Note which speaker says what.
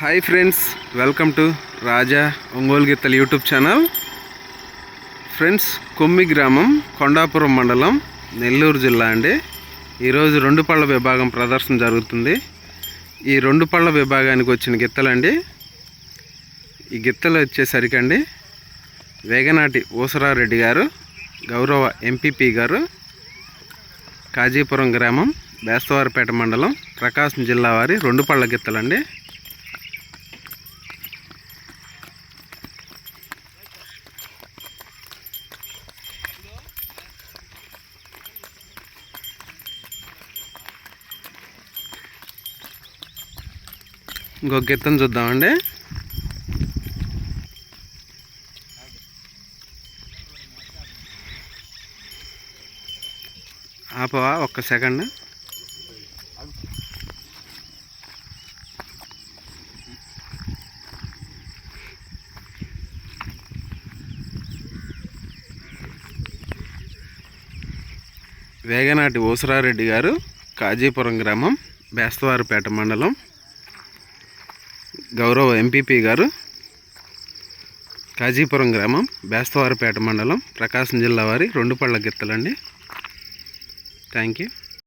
Speaker 1: Hi friends welcome to Raja Ongole గిత్తలు YouTube channel friends కొమ్మి గ్రామం కొండాపురం మండలం నెల్లూరు జిల్లా అండి ఈరోజు రెండు పళ్ళ విభాగం ప్రదర్శన జరుగుతుంది. ఈ రెండు పళ్ళ విభాగానికి వచ్చిన గిత్తలండి. ఈ గిత్తలు వచ్చేసరికి అండి వేగనాటి ఊసరారెడ్డి గారు గౌరవ ఎంపీపీ గారు కాజీపురం గ్రామం బేస్తవారిపేట మండలం ప్రకాశం జిల్లా వారి రెండు పళ్ళ గిత్తలండి. ఇంకొక గిత్తను చూద్దామండి ఆపవా ఒక్క సెకండ్. వేగనాటి ఓసరారెడ్డి గారు కాజీపురం గ్రామం బేస్తవారిపేట మండలం. గౌరవ ఎంపీపీ గారు కాజీపురం గ్రామం బేస్తవారిపేట మండలం ప్రకాశం జిల్లా వారి రెండు పళ్ళ గిత్తలండి. Thank you